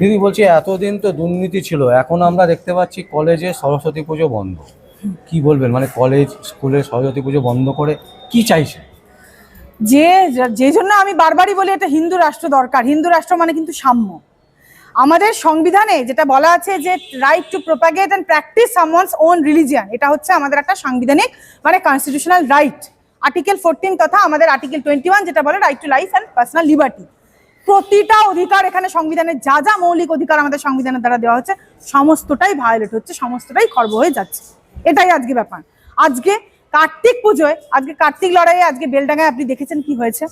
দিদি বলছি, এতদিন তো দুর্নীতি ছিল, এখন আমরা দেখতে পাচ্ছি কলেজে সরস্বতী পুজো বন্ধ। কি বলবেন? মানে কলেজ, স্কুলে সরস্বতী পুজো বন্ধ করে কি চাইছে যে যে জন্য আমি বারবারই বলি, এটা হিন্দু রাষ্ট্র দরকার। হিন্দু রাষ্ট্র মানে কিন্তু সাম্য। আমাদের সংবিধানে যেটা বলা আছে যে right to propagate and practice someone's own religion এটা হচ্ছে আমাদের একটা সাংবিধানিক মানে কনস্টিটিউশনাল রাইট আর্টিকেল ফোরটিন তথা আমাদের আর্টিকেল টোয়েন্টি ওয়ান যেটা বলে right to life and personal liberty প্রতিটা অধিকার এখানে সংবিধানে, যা যা মৌলিক অধিকার আমাদের সংবিধানের দ্বারা দেওয়া হচ্ছে, সমস্তটাই ভায়োলেট হচ্ছে, সমস্তটাই খর্ব হয়ে যাচ্ছে। এটাই আজকে ব্যাপার। আজকে কার্তিক পুজোয়, আজকে কার্তিক লড়াইয়ে আজকে বেলডাঙ্গায় আপনি দেখেছেন কি হয়েছে?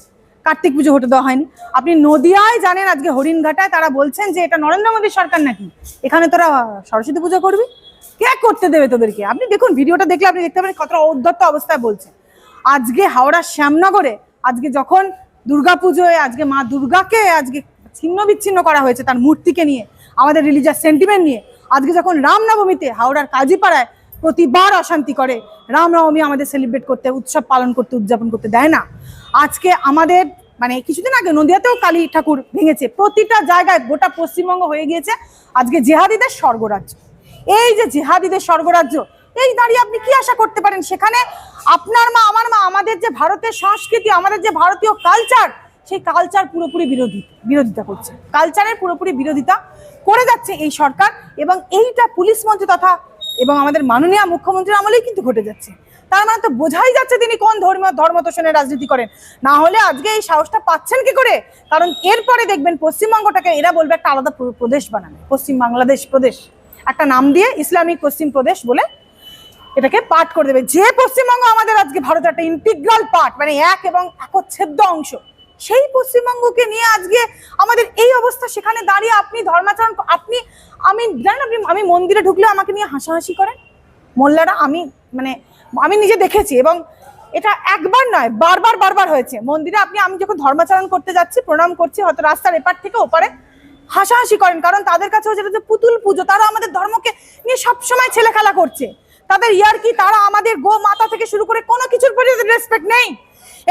কার্তিক পুজো হতে দেওয়া হয়নি। আপনি নদিয়ায় জানেন আজকে হরিণঘাটায় তারা বলছেন যে এটা নরেন্দ্র মোদীর সরকার নাকি? এখানে তোরা সরস্বতী পুজো করবি? কে করতে দেবে তোদেরকে? আপনি দেখুন, ভিডিওটা দেখলে আপনি দেখতে পারেন কতটা ঔদ্ধত্য অবস্থায় বলছে। আজকে হাওড়া শ্যামনগরে, আজকে যখন দুর্গা পুজোয় আজকে মা দুর্গাকে আজকে ছিন্ন বিচ্ছিন্ন করা হয়েছে তার মূর্তিকে নিয়ে, আমাদের রিলিজিয়াস সেন্টিমেন্ট নিয়ে। আজকে যখন রামনবমীতে হাওড়ার কাজীপাড়ায় প্রতিবার অশান্তি করে, রামনবমী আমাদের সেলিব্রেট করতে, উৎসব পালন করতে, উদযাপন করতে দেয় না। আজকে আমাদের মানে কিছুদিন আগে নদিয়াতেও কালী ঠাকুর ভেঙেছে, প্রতিটা জায়গায় গোটা পশ্চিমবঙ্গ হয়ে গিয়েছে আজকে জেহাদিদের স্বর্গরাজ্য। এই যে জেহাদিদের স্বর্গরাজ্য এই দাঁড়িয়ে আপনি কি আশা করতে পারেন? সেখানে আপনার মা, আমার মা, আমাদের যে ভারতের সংস্কৃতি, আমাদের যে ভারতীয় কালচার সেই কালচার পুরোপুরি বিরোধী, বিরোধিতা করছে। কালচারের পুরোপুরি বিরোধিতা করে যাচ্ছে এই সরকার এবং এইটা পুলিশ মন্ত্রী তথা এবং আমাদের মাননীয় মুখ্যমন্ত্রীর আমলেই কিন্তু ঘটে যাচ্ছে। তার মানে তো বোঝাই যাচ্ছে তিনি কোন ধর্ম ধর্ম তোষণের রাজনীতি করেন। না হলে আজকে এই সাহসটা পাচ্ছেন কি করে? কারণ এরপরে দেখবেন পশ্চিমবঙ্গটাকে এরা বলবে একটা আলাদা প্রদেশ বানাবে। পশ্চিম বাংলাদেশ প্রদেশ। একটা নাম দিয়ে ইসলামিক পশ্চিম প্রদেশ বলে এটাকে পাঠ করে দেবে। যে পশ্চিমবঙ্গ আমাদের আজকে ভারতের একটা ইন্টিগ্রাল পার্ট মানে এক এবং একচ্ছেদ্য অংশ, সেই পশ্চিমবঙ্গকে নিয়ে আজকে আমাদের এই অবস্থা, সেখানে দাঁড়িয়ে আপনি ধর্মাচরণ আপনি, আমি, জানেন আপনি, আমি মন্দিরে ঢুকলে আমাকে নিয়ে হাসাহাসি করেন? মোল্লারা, আমি মানে আমি নিজে দেখেছি এবং এটা একবার নয়, বারবার বারবার হয়েছে। মন্দিরে আপনি, আমি যখন ধর্মাচরণ করতে যাচ্ছি, প্রণাম করছি, হয়তো রাস্তার এপার থেকে ওপারে হাসাহাসি করেন, কারণ তাদের যেটা যে পুতুল পুজো, তারা আমাদের ধর্মকে নিয়ে সবসময় ছেলে খেলা করছে। তাদের ইয়ার কি? তারা আমাদের গো মাতা থেকে শুরু করে কোনো কিছুর প্রতি রেসপেক্ট নেই।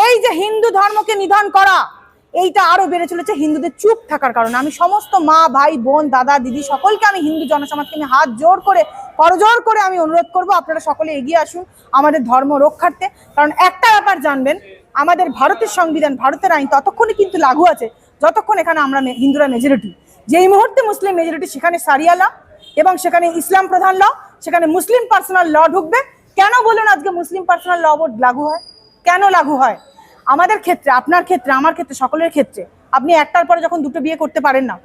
এই যে হিন্দু ধর্মকে নিধন করা, এইটা আরও বেড়ে চলেছে হিন্দুদের চুপ থাকার কারণে। আমি সমস্ত মা, ভাই, বোন, দাদা, দিদি সকলকে আমি হিন্দু জনসমাজকে আমি হাত জোর করে করজোর করে আমি অনুরোধ করব, আপনারা সকলে এগিয়ে আসুন আমাদের ধর্ম রক্ষার্থে। কারণ একটা ব্যাপার জানবেন, আমাদের ভারতের সংবিধান, ভারতের আইন ততক্ষণই কিন্তু লাগু আছে, যতক্ষণ এখানে আমরা হিন্দুরা মেজরিটি যেই মুহূর্তে মুসলিম মেজরিটি সেখানে সারিয়া ল এবং সেখানে ইসলাম প্রধান ল সেখানে মুসলিম পার্সোনাল ল ঢুকবে। কেন বলুন আজকে মুসলিম পার্সোনাল ল বোর্ড লাগু হয়? কেন লাগু হয়? আমাদের ক্ষেত্রে, আপনার ক্ষেত্রে, আমার ক্ষেত্রে, সকলের ক্ষেত্রে, আপনি একটার পরে যখন দুটো বিয়ে করতে পারেন না